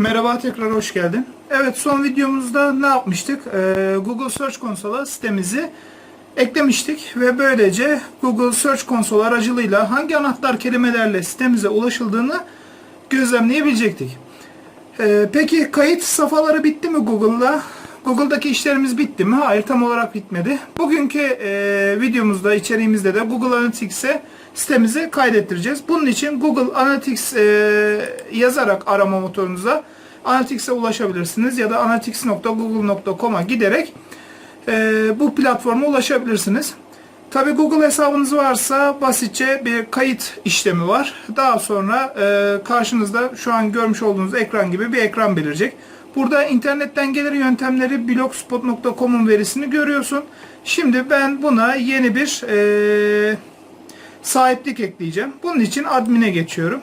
Merhaba tekrar hoş geldin. Evet son videomuzda ne yapmıştık? Ee, Google Search Console'a sitemizi eklemiştik ve böylece Google Search Console aracılığıyla hangi anahtar kelimelerle sitemize ulaşıldığını gözlemleyebilecektik. Ee, peki kayıt safhaları bitti mi Google'da? Google'daki işlerimiz bitti mi? Hayır tam olarak bitmedi. Bugünkü e, videomuzda, içeriğimizde de Google Analytics'e sitemizi kaydettireceğiz. Bunun için Google Analytics e, yazarak arama motorunuza Analytics'e ulaşabilirsiniz ya da analytics.google.com'a giderek e, bu platforma ulaşabilirsiniz. Tabi Google hesabınız varsa basitçe bir kayıt işlemi var. Daha sonra e, karşınızda şu an görmüş olduğunuz ekran gibi bir ekran belirecek. Burada internetten gelir yöntemleri blogspot.com'un verisini görüyorsun. Şimdi ben buna yeni bir e, sahiplik ekleyeceğim. Bunun için admin'e geçiyorum.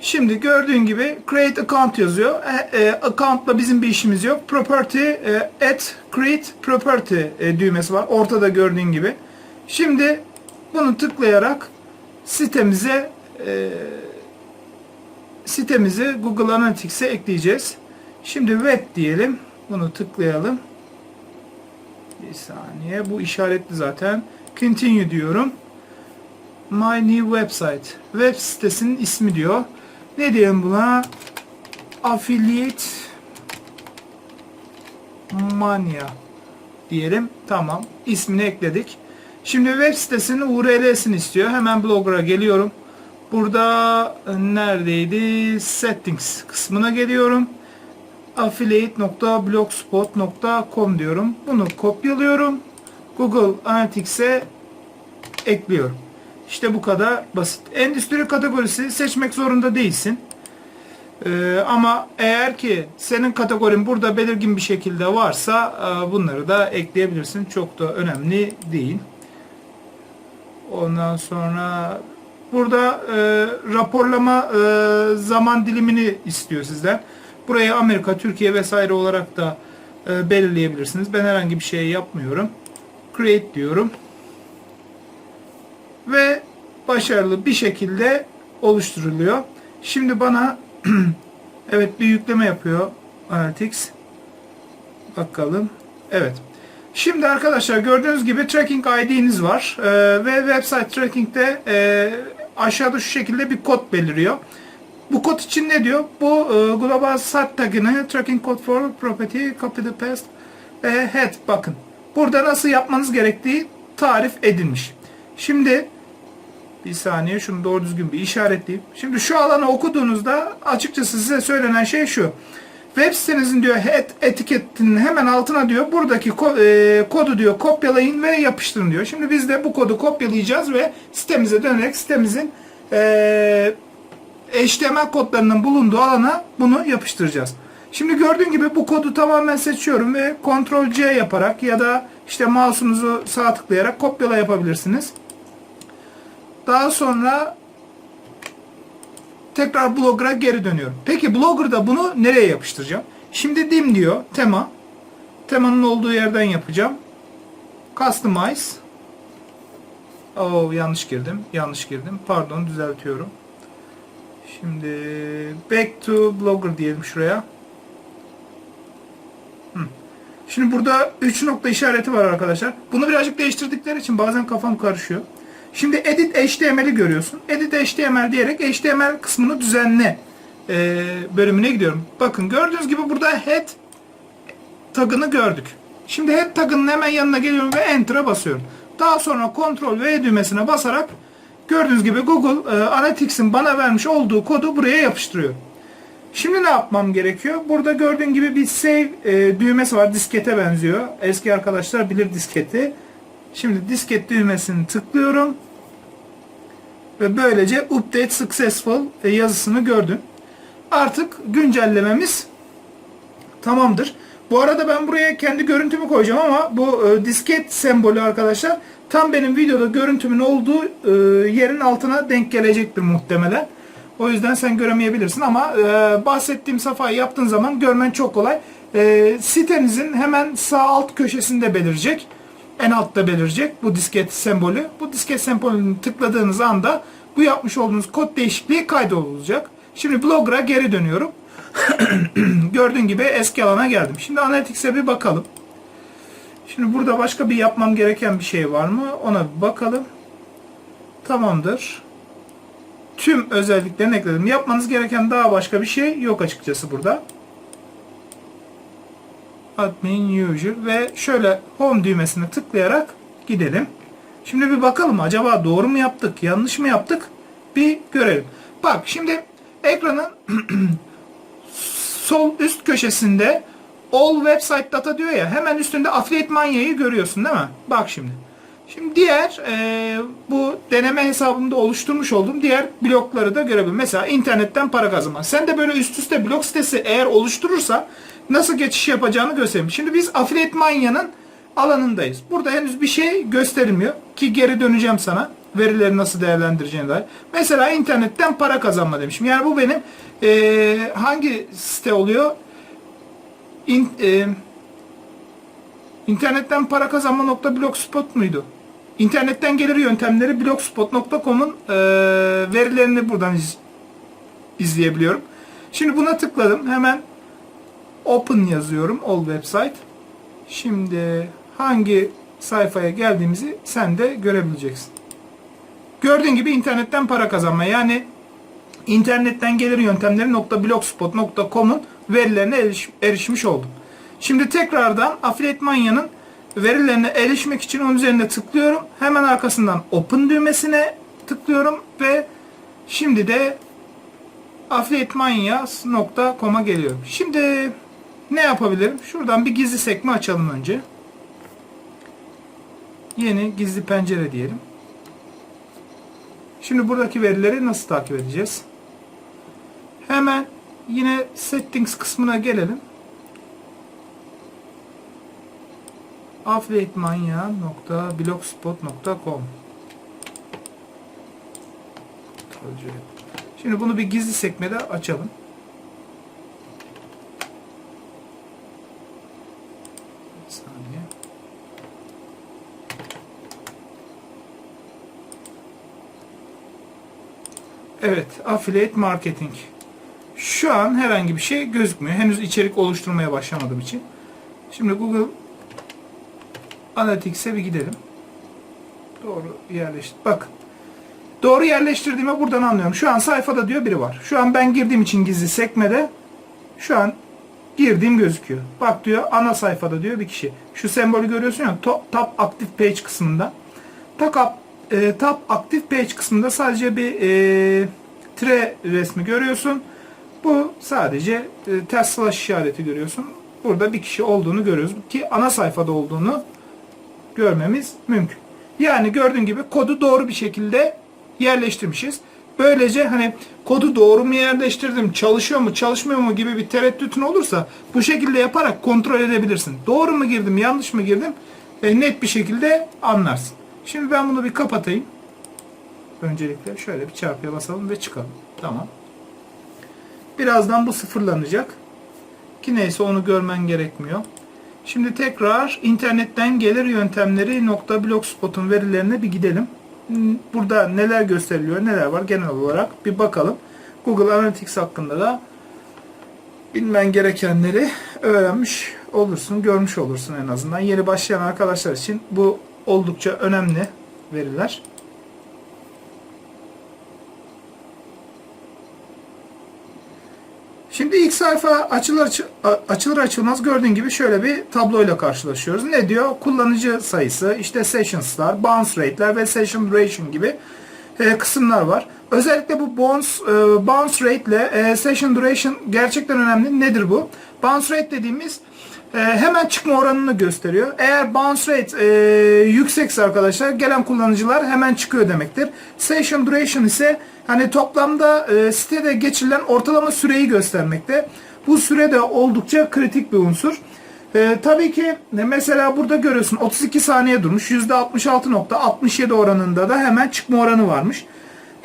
Şimdi gördüğün gibi create account yazıyor. E, e, account'la bizim bir işimiz yok. Property e, at create property e, düğmesi var. Ortada gördüğün gibi. Şimdi bunu tıklayarak sitemize e, sitemizi Google Analytics'e ekleyeceğiz. Şimdi web diyelim. Bunu tıklayalım. Bir saniye. Bu işaretli zaten. Continue diyorum. My new website. Web sitesinin ismi diyor. Ne diyelim buna? Affiliate Mania diyelim. Tamam. İsmini ekledik. Şimdi web sitesinin URL'sini istiyor. Hemen Blogger'a geliyorum. Burada neredeydi? Settings kısmına geliyorum. affiliate.blogspot.com diyorum. Bunu kopyalıyorum. Google Analytics'e ekliyorum. İşte bu kadar basit. Endüstri kategorisi seçmek zorunda değilsin. Ee, ama eğer ki senin kategorin burada belirgin bir şekilde varsa e, bunları da ekleyebilirsin. Çok da önemli değil. Ondan sonra burada e, raporlama e, zaman dilimini istiyor sizden. Buraya Amerika, Türkiye vesaire olarak da e, belirleyebilirsiniz. Ben herhangi bir şey yapmıyorum. Create diyorum. Ve başarılı bir şekilde oluşturuluyor. Şimdi bana evet bir yükleme yapıyor Analytics. Bakalım. Evet. Şimdi arkadaşlar gördüğünüz gibi tracking ID'niz var ee, ve website tracking'de e, aşağıda şu şekilde bir kod beliriyor. Bu kod için ne diyor? Bu e, global sat tagini tracking code for property copy the paste ve head bakın. Burada nasıl yapmanız gerektiği tarif edilmiş. Şimdi bir saniye şunu doğru düzgün bir işaretleyeyim. Şimdi şu alanı okuduğunuzda açıkçası size söylenen şey şu. Web sitenizin diyor head etiketinin hemen altına diyor buradaki ko- e, kodu diyor kopyalayın ve yapıştırın diyor. Şimdi biz de bu kodu kopyalayacağız ve sitemize dönerek sitemizin e, HTML kodlarının bulunduğu alana bunu yapıştıracağız. Şimdi gördüğün gibi bu kodu tamamen seçiyorum ve Ctrl C yaparak ya da işte mouse'unuzu sağ tıklayarak kopyala yapabilirsiniz. Daha sonra tekrar Blogger'a geri dönüyorum. Peki Blogger'da bunu nereye yapıştıracağım? Şimdi dim diyor tema. Temanın olduğu yerden yapacağım. Customize. Oh yanlış girdim. Yanlış girdim. Pardon düzeltiyorum. Şimdi back to Blogger diyelim şuraya. Şimdi burada 3 nokta işareti var arkadaşlar. Bunu birazcık değiştirdikleri için bazen kafam karışıyor. Şimdi edit HTML'i görüyorsun. Edit HTML diyerek HTML kısmını düzenle e, bölümüne gidiyorum. Bakın gördüğünüz gibi burada head tagını gördük. Şimdi head tagının hemen yanına geliyorum ve enter'a basıyorum. Daha sonra Ctrl V düğmesine basarak gördüğünüz gibi Google e, Analytics'in bana vermiş olduğu kodu buraya yapıştırıyor. Şimdi ne yapmam gerekiyor? Burada gördüğün gibi bir save e, düğmesi var. Diskete benziyor. Eski arkadaşlar bilir disketi. Şimdi disket düğmesini tıklıyorum. Ve böylece update successful yazısını gördüm. Artık güncellememiz tamamdır. Bu arada ben buraya kendi görüntümü koyacağım ama bu e, disket sembolü arkadaşlar tam benim videoda görüntümün olduğu e, yerin altına denk gelecektir muhtemelen. O yüzden sen göremeyebilirsin ama e, bahsettiğim safhayı yaptığın zaman görmen çok kolay. E, sitenizin hemen sağ alt köşesinde belirecek en altta belirecek bu disket sembolü. Bu disket sembolünü tıkladığınız anda bu yapmış olduğunuz kod değişikliği kaydolacak. Şimdi Blogger'a geri dönüyorum. Gördüğün gibi eski alana geldim. Şimdi Analytics'e bir bakalım. Şimdi burada başka bir yapmam gereken bir şey var mı? Ona bir bakalım. Tamamdır. Tüm özelliklerini ekledim. Yapmanız gereken daha başka bir şey yok açıkçası burada. Admin User ve şöyle Home düğmesine tıklayarak gidelim. Şimdi bir bakalım acaba doğru mu yaptık, yanlış mı yaptık? Bir görelim. Bak şimdi ekranın sol üst köşesinde All Website Data diyor ya hemen üstünde Affiliate Mania'yı görüyorsun değil mi? Bak şimdi. Şimdi diğer e, bu deneme hesabımda oluşturmuş olduğum diğer blokları da görebilirim. Mesela internetten para kazanma. Sen de böyle üst üste blok sitesi eğer oluşturursa nasıl geçiş yapacağını göstereyim. Şimdi biz Affiliate Mania'nın alanındayız. Burada henüz bir şey gösterilmiyor ki geri döneceğim sana. Verileri nasıl değerlendireceğine dair. Mesela internetten para kazanma demişim. Yani bu benim e, hangi site oluyor? İn, e, internetten para kazanma nokta blogspot muydu? İnternetten gelir yöntemleri blogspot.com'un e, verilerini buradan iz- izleyebiliyorum. Şimdi buna tıkladım. Hemen open yazıyorum all website. Şimdi hangi sayfaya geldiğimizi sen de görebileceksin. Gördüğün gibi internetten para kazanma yani internetten gelir yöntemleri .blogspot.com'un verilerine eriş- erişmiş oldum. Şimdi tekrardan Affiliate Mania'nın verilerine erişmek için onun üzerine tıklıyorum. Hemen arkasından Open düğmesine tıklıyorum ve şimdi de affiliatemania.com'a geliyorum. Şimdi ne yapabilirim? Şuradan bir gizli sekme açalım önce. Yeni gizli pencere diyelim. Şimdi buradaki verileri nasıl takip edeceğiz? Hemen yine settings kısmına gelelim. affiliatemania.blogspot.com Şimdi bunu bir gizli sekmede açalım. Evet, affiliate marketing. Şu an herhangi bir şey gözükmüyor. Henüz içerik oluşturmaya başlamadığım için. Şimdi Google Analytics'e bir gidelim. Doğru yerleştir. Bak. Doğru yerleştirdiğime buradan anlıyorum. Şu an sayfada diyor biri var. Şu an ben girdiğim için gizli sekmede şu an girdiğim gözüküyor. Bak diyor ana sayfada diyor bir kişi. Şu sembolü görüyorsun ya top, top active page kısmında. Top, e, top active page kısmında sadece bir e, tire resmi görüyorsun. Bu sadece e, ters işareti görüyorsun. Burada bir kişi olduğunu görüyoruz. Ki ana sayfada olduğunu görmemiz mümkün. Yani gördüğün gibi kodu doğru bir şekilde yerleştirmişiz. Böylece hani kodu doğru mu yerleştirdim, çalışıyor mu, çalışmıyor mu gibi bir tereddütün olursa bu şekilde yaparak kontrol edebilirsin. Doğru mu girdim, yanlış mı girdim e, net bir şekilde anlarsın. Şimdi ben bunu bir kapatayım. Öncelikle şöyle bir çarpıya basalım ve çıkalım. Tamam. Birazdan bu sıfırlanacak. Ki neyse onu görmen gerekmiyor. Şimdi tekrar internetten gelir yöntemleri .blogspot'un verilerine bir gidelim. Hmm, Burada neler gösteriliyor, neler var genel olarak bir bakalım. Google Analytics hakkında da bilmen gerekenleri öğrenmiş olursun, görmüş olursun en azından. Yeni başlayan arkadaşlar için bu oldukça önemli veriler. Şimdi ilk sayfa açılır açı- açılır açılmaz gördüğün gibi şöyle bir tabloyla karşılaşıyoruz. Ne diyor? Kullanıcı sayısı, işte sessions'lar, bounce rate'ler ve session duration gibi e, kısımlar var. Özellikle bu bounce, e, bounce rate ile e, session duration gerçekten önemli. Nedir bu? Bounce rate dediğimiz e, hemen çıkma oranını gösteriyor. Eğer bounce rate e, yüksekse arkadaşlar gelen kullanıcılar hemen çıkıyor demektir. Session duration ise hani toplamda e, sitede geçirilen ortalama süreyi göstermekte. Bu süre de oldukça kritik bir unsur. E, tabii ki e, mesela burada görüyorsun 32 saniye durmuş. %66.67 oranında da hemen çıkma oranı varmış.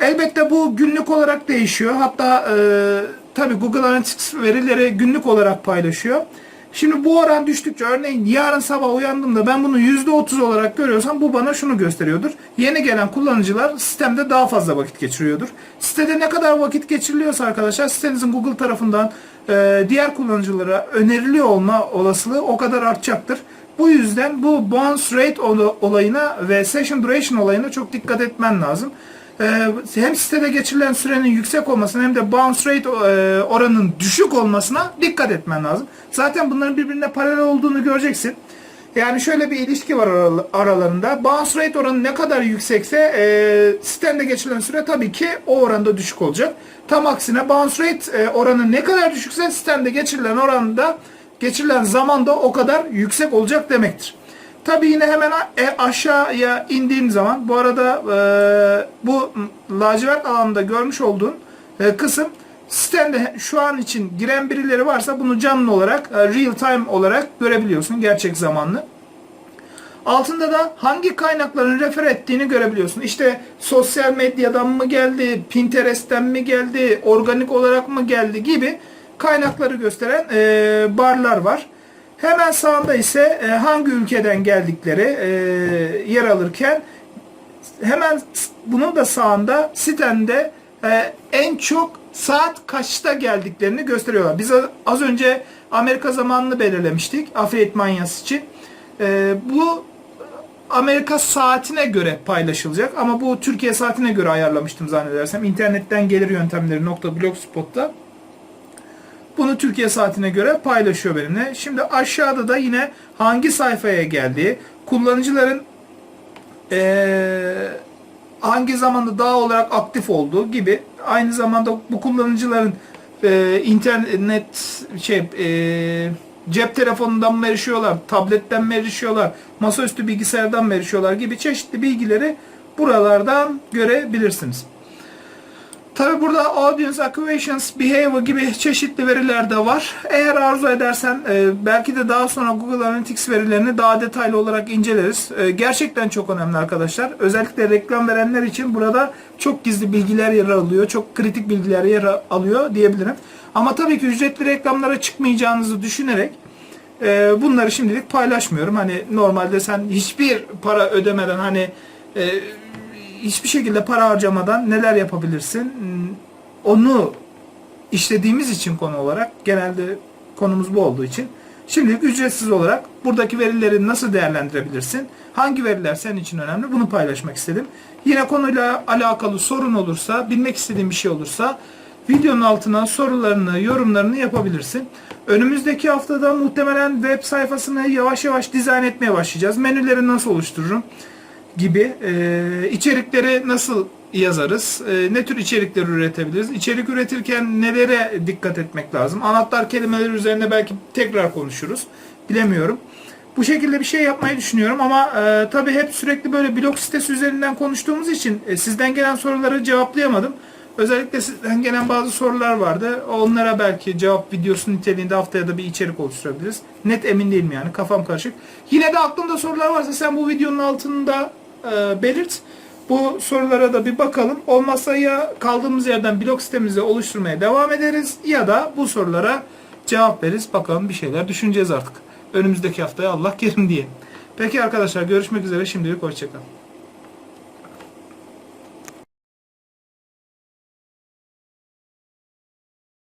Elbette bu günlük olarak değişiyor. Hatta e, tabii Google Analytics verileri günlük olarak paylaşıyor. Şimdi bu oran düştükçe örneğin yarın sabah uyandığımda ben bunu %30 olarak görüyorsam bu bana şunu gösteriyordur. Yeni gelen kullanıcılar sistemde daha fazla vakit geçiriyordur. Sitede ne kadar vakit geçiriliyorsa arkadaşlar sitenizin Google tarafından e, diğer kullanıcılara öneriliyor olma olasılığı o kadar artacaktır. Bu yüzden bu bounce rate ol- olayına ve session duration olayına çok dikkat etmen lazım. Ee, hem sitede geçirilen sürenin yüksek olmasına hem de bounce rate e, oranının düşük olmasına dikkat etmen lazım. Zaten bunların birbirine paralel olduğunu göreceksin. Yani şöyle bir ilişki var aral- aralarında. Bounce rate oranı ne kadar yüksekse e, sitende geçirilen süre tabii ki o oranda düşük olacak. Tam aksine bounce rate e, oranı ne kadar düşükse sitende geçirilen oranda geçirilen zaman da o kadar yüksek olacak demektir. Tabii yine hemen e, aşağıya indiğim zaman bu arada e, bu lacivert alanda görmüş olduğun e, kısım sitende şu an için giren birileri varsa bunu canlı olarak e, real time olarak görebiliyorsun gerçek zamanlı. Altında da hangi kaynakların refer ettiğini görebiliyorsun. İşte sosyal medyadan mı geldi, Pinterest'ten mi geldi, organik olarak mı geldi gibi kaynakları gösteren e, barlar var. Hemen sağında ise e, hangi ülkeden geldikleri e, yer alırken hemen bunun da sağında sitende e, en çok saat kaçta geldiklerini gösteriyorlar. Biz az önce Amerika zamanını belirlemiştik Affiliate Manyas için. E, bu Amerika saatine göre paylaşılacak ama bu Türkiye saatine göre ayarlamıştım zannedersem. İnternetten gelir yöntemleri blogspot'ta. Bunu Türkiye saatine göre paylaşıyor benimle. Şimdi aşağıda da yine hangi sayfaya geldiği, kullanıcıların eee, hangi zamanda daha olarak aktif olduğu gibi aynı zamanda bu kullanıcıların eee, internet şey eee, cep telefonundan mı erişiyorlar, tabletten mi erişiyorlar, masaüstü bilgisayardan mı erişiyorlar gibi çeşitli bilgileri buralardan görebilirsiniz. Tabi burada Audience Acquisitions Behavior gibi çeşitli veriler de var. Eğer arzu edersen e, belki de daha sonra Google Analytics verilerini daha detaylı olarak inceleriz. E, Gerçekten çok önemli arkadaşlar. Özellikle reklam verenler için burada çok gizli bilgiler yer alıyor. Çok kritik bilgiler yer alıyor diyebilirim. Ama tabii ki ücretli reklamlara çıkmayacağınızı düşünerek e, bunları şimdilik paylaşmıyorum. Hani normalde sen hiçbir para ödemeden hani hiçbir şekilde para harcamadan neler yapabilirsin? Hmm, Onu işlediğimiz için konu olarak genelde konumuz bu olduğu için şimdilik ücretsiz olarak buradaki verileri nasıl değerlendirebilirsin? Hangi veriler senin için önemli? Bunu paylaşmak istedim. Yine konuyla alakalı sorun olursa, bilmek istediğin bir şey olursa videonun altına sorularını, yorumlarını yapabilirsin. Önümüzdeki haftada muhtemelen web sayfasını yavaş yavaş dizayn etmeye başlayacağız. Menüleri nasıl oluştururum? Gibi e, içerikleri nasıl yazarız? E, ne tür içerikler üretebiliriz? İçerik üretirken nelere dikkat etmek lazım? Anahtar kelimeler üzerine belki tekrar konuşuruz. Bilemiyorum. Bu şekilde bir şey yapmayı düşünüyorum ama e, tabii hep sürekli böyle blog sitesi üzerinden konuştuğumuz için e, sizden gelen soruları cevaplayamadım. Özellikle sizden gelen bazı sorular vardı. Onlara belki cevap videosu niteliğinde haftaya da bir içerik oluşturabiliriz. Net emin değilim yani kafam karışık. Yine de aklında sorular varsa sen bu videonun altında e, belirt. Bu sorulara da bir bakalım. Olmazsa ya kaldığımız yerden blog sitemizi oluşturmaya devam ederiz ya da bu sorulara cevap veririz. Bakalım bir şeyler düşüneceğiz artık. Önümüzdeki haftaya Allah kerim diye. Peki arkadaşlar görüşmek üzere. Şimdilik hoşçakalın.